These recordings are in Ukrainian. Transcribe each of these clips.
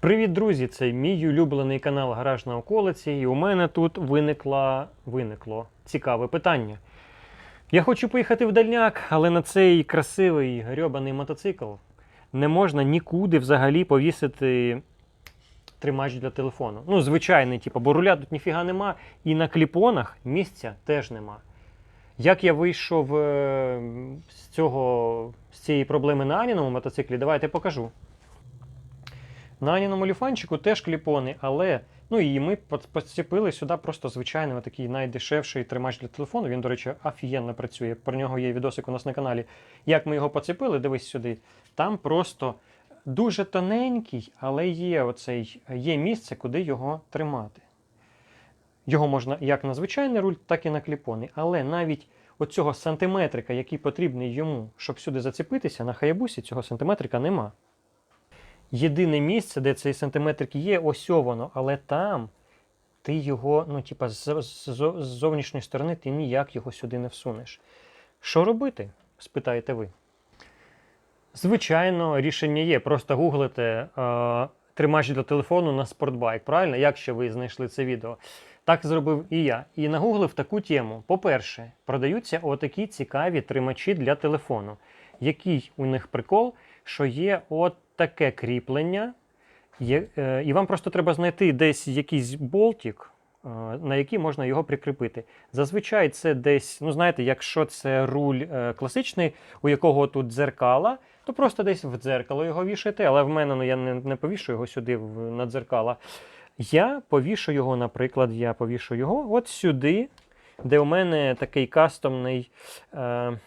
Привіт, друзі! Це мій улюблений канал Гараж на околиці, і у мене тут виникла, виникло цікаве питання. Я хочу поїхати в дальняк, але на цей красивий грьобаний мотоцикл не можна нікуди взагалі повісити тримач для телефону. Ну, звичайний, типу, бо руля тут ніфіга нема, і на кліпонах місця теж нема. Як я вийшов е, з, цього, з цієї проблеми на Аніному мотоциклі, давайте покажу. На Аніному ліфанчику теж кліпони, але ну і ми поцепили сюди просто звичайний такий найдешевший тримач для телефону. Він, до речі, офігенно працює. Про нього є відосик у нас на каналі. Як ми його поцепили, дивись сюди. Там просто дуже тоненький, але є оцей, є місце, куди його тримати. Його можна як на звичайний руль, так і на кліпони. Але навіть оцього сантиметрика, який потрібний йому, щоб сюди зацепитися, на хаябусі цього сантиметрика нема. Єдине місце, де цей сантиметрик є, ось воно, але там ти його, ну, типа, з, з, з зовнішньої сторони ти ніяк його сюди не всунеш. Що робити? спитаєте ви. Звичайно, рішення є. Просто гуглите е, тримач для телефону на спортбайк. Правильно? Якщо ви знайшли це відео. Так зробив і я. І нагуглив таку тему. По-перше, продаються отакі цікаві тримачі для телефону. Який у них прикол, що є от таке кріплення, е, і вам просто треба знайти десь якийсь болтик, е, на який можна його прикріпити. Зазвичай це десь, ну знаєте, якщо це руль е, класичний, у якого тут дзеркала, то просто десь в дзеркало його вішаєте, але в мене ну, я не, не повішу його сюди на дзеркала. Я повішу його, наприклад, я повішу його от сюди, де у мене такий кастомний. Е,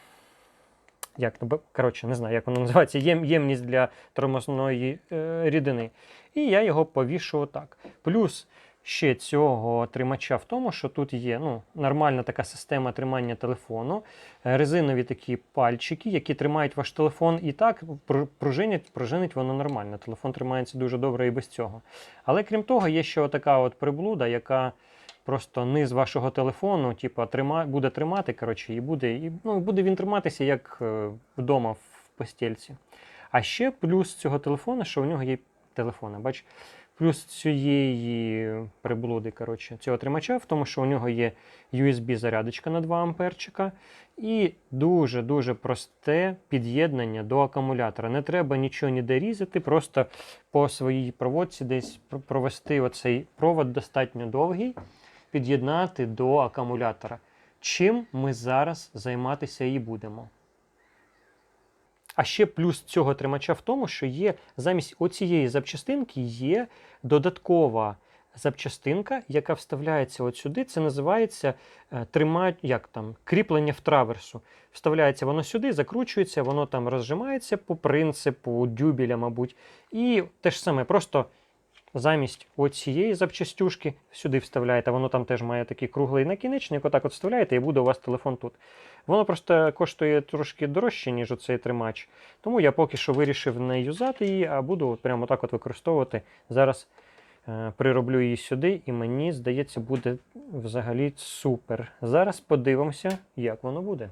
як, ну, коротше, не знаю, як воно називається, єм, ємність для тормозної е, рідини. І я його повішу отак. Плюс ще цього тримача в тому, що тут є ну, нормальна така система тримання телефону, е, резинові такі пальчики, які тримають ваш телефон і так пр- пружинять, пружинить воно нормально. Телефон тримається дуже добре і без цього. Але крім того, є ще така от приблуда, яка просто низ вашого телефону, типу, трима, буде тримати, коротше, і буде, і, ну, буде він триматися як е, вдома в постільці. А ще плюс цього телефону, що у нього є телефона, бач, плюс цієї приблуди, коротше, цього тримача, в тому, що у нього є USB-зарядочка на 2 амперчика і дуже-дуже просте під'єднання до акумулятора. Не треба нічого ніде різати, просто по своїй проводці десь провести оцей провод достатньо довгий, під'єднати до акумулятора. Чим ми зараз займатися і будемо. А ще плюс цього тримача в тому, що є замість оцієї запчастинки є додаткова запчастинка, яка вставляється от сюди. Це називається е, як там, кріплення в траверсу. Вставляється воно сюди, закручується, воно там розжимається по принципу дюбеля, мабуть. І те ж саме, просто замість оцієї запчастюшки сюди вставляєте, воно там теж має такий круглий накінечник, отак от вставляєте, і буде у вас телефон тут. Воно просто коштує трошки дорожче, ніж оцей тримач. Тому я поки що вирішив не юзати її, а буду от прямо так от використовувати. Зараз е, прироблю її сюди, і мені здається, буде взагалі супер. Зараз подивимося, як воно буде.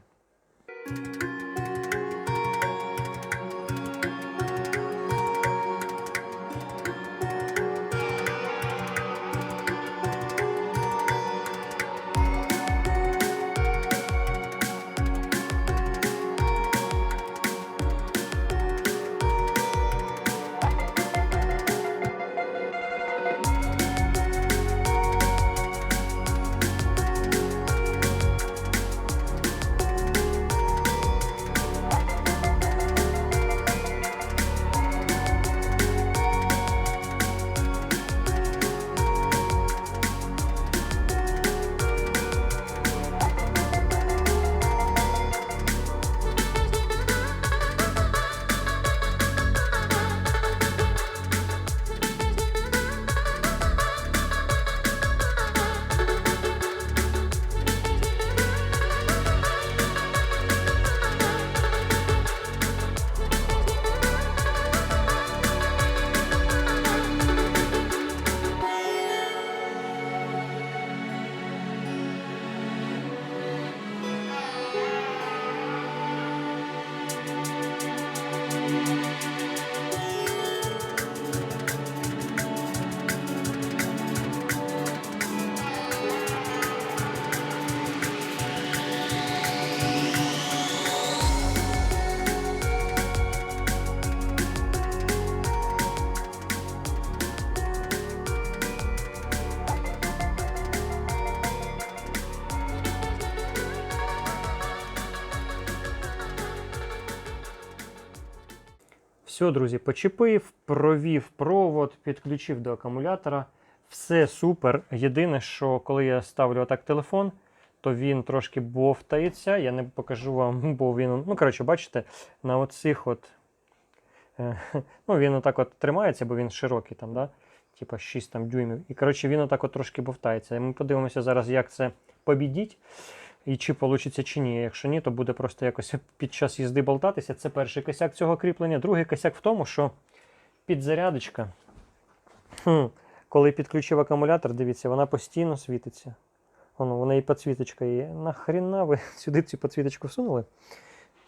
Все, друзі, почепив, провів провод, підключив до акумулятора. Все супер. Єдине, що коли я ставлю отак телефон, то він трошки бовтається. Я не покажу вам, бо він. Ну, коротше, бачите, на оцих от. е, Ну, він отак от тримається, бо він широкий там, да? Типа 6 там, дюймів. І коротше, він отак от трошки бовтається. І ми подивимося зараз, як це побідіть. І чи вийде, чи ні. Якщо ні, то буде просто якось під час їзди болтатися. Це перший косяк цього кріплення. Другий косяк в тому, що підзарядочка, хм, коли підключив акумулятор, дивіться, вона постійно світиться. Воно, вона і підсвіточка є. Нахріна ви сюди цю підсвіточку всунули?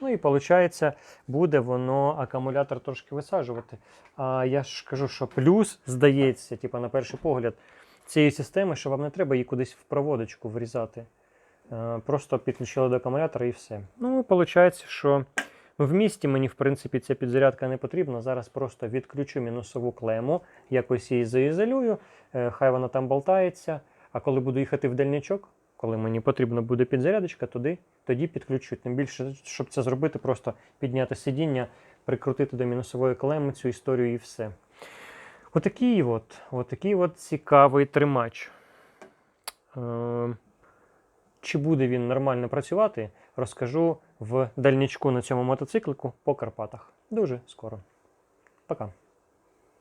Ну і виходить, буде воно акумулятор трошки висаджувати. А я ж кажу, що плюс здається, типу, на перший погляд, цієї системи, що вам не треба її кудись в проводочку врізати. Е, Просто підключили до акумулятора і все. Ну, виходить, що в місті мені, в принципі, ця підзарядка не потрібна. Зараз просто відключу мінусову клему, якось її заізолюю, е, хай вона там болтається. А коли буду їхати в дальнячок, коли мені потрібна буде підзарядочка, туди, тоді підключу. Тим більше, щоб це зробити, просто підняти сидіння, прикрутити до мінусової клеми цю історію і все. Отакий от, отакий от цікавий тримач. Е, чи буде він нормально працювати, розкажу в дальнічку на цьому мотоциклику по Карпатах. Дуже скоро. Пока.